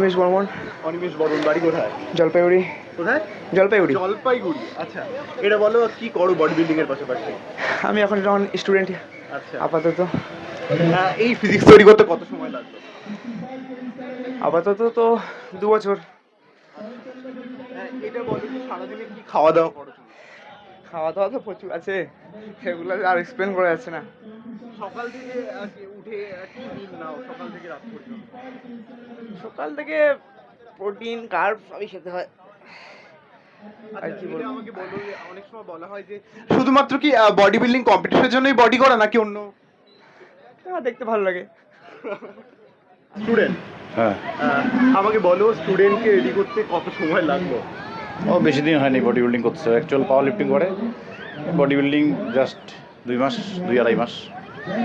উমেশ বর্মন অনিমেষ বরণ বাড়ি কোথায়? জলপাইগুড়ি। কোথায়? জলপাইগুড়ি। জলপাইগুড়ি আচ্ছা। এটা বলো কি করো বডি বিল্ডিং এর পাশাপাশি? আমি এখন যখন স্টুডেন্ট আচ্ছা। আপাতত। আহ, এই ফিজিক্স তৈরি করতে কত সময় লাগল আপাতত তো দু বছর। এটা বলো সারাদিনে কি খাওয়া দাওয়া করো খাওয়া দাওয়া তো প্রচুর আছে। সেগুলো আর এক্সপ্লেন করা যাচ্ছে না। সকাল থেকে কি উঠে কি দিন নাও সকাল থেকে রাত পর্যন্ত? সকাল থেকে প্রোটিন কার্ব সবই খেতে হয়। আচ্ছা, আর কি এটা বলব? আমাকে বলো যে অনেক সময় বলা হয় যে শুধুমাত্র কি বডি বিল্ডিং কম্পিটিশনের জন্যই বডি করা নাকি অন্য? আমার দেখতে ভালো লাগে। স্টুডেন্ট হ্যাঁ। আমাকে বলো স্টুডেন্টকে রেডি করতে কত সময় লাগল? ও বেশি দিন হয়নি বডি বিল্ডিং করতে। অ্যাকচুয়াল পাওয়ার লিফটিং করে। বডি বিল্ডিং জাস্ট দুই মাস দুই আড়াই মাস।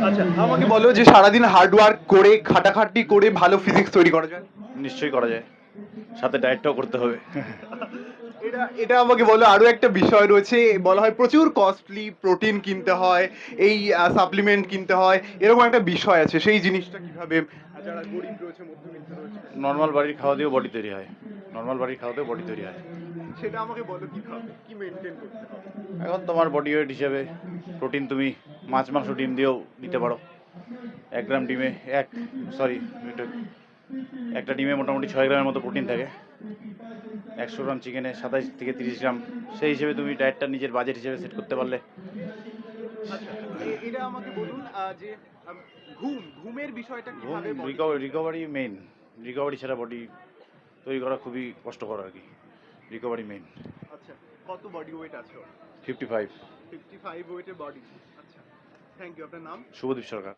আচ্ছা আমাকে বলো যে সারাদিন হার্ড ওয়ার্ক করে খাটাখাটি করে ভালো ফিজিক্স তৈরি করা যায়? নিশ্চয়ই করা যায়। সাথে ডায়েটটাও করতে হবে। এটা এটা আমাকে বলো আরও একটা বিষয় রয়েছে বলা হয় প্রচুর কস্টলি প্রোটিন কিনতে হয় এই সাপ্লিমেন্ট কিনতে হয় এরকম একটা বিষয় আছে সেই জিনিসটা কীভাবে যারা গরিব রয়েছে মধ্যবিত্ত রয়েছে? নর্মাল বাড়ির খাওয়া দিয়েও বডি তৈরি হয়। নর্মাল বাড়ির খাওয়া দিয়েও বডি তৈরি হয়। সেটা আমাকে বলো কি মেনটেন করতে হবে? এখন তোমার বডি ওয়েট হিসেবে প্রোটিন তুমি মাছ মাংস ডিম দিয়েও নিতে পারো। এক গ্রাম ডিমে এক সরি একটা ডিমে মোটামুটি ছয় গ্রামের মতো প্রোটিন থাকে। একশো গ্রাম চিকেনে সাতাইশ থেকে তিরিশ গ্রাম। সেই হিসেবে তুমি ডায়েটটা নিজের বাজেট হিসেবে সেট করতে পারলে। এটা আমাকে বলুন যে ঘুম ঘুমের বিষয়টা কীভাবে রিকভারি মেইন রিকভারি ছাড়া বডি তৈরি করা খুবই কষ্টকর আর কি। রিকভারি মেইন আচ্ছা কত বডি ওয়েট আছে ফিফটি ফাইভ ফিফটি ফাইভ ওয়েটের বডি থ্যাংক ইউ আপনার নাম? শুভদীপ সরকার।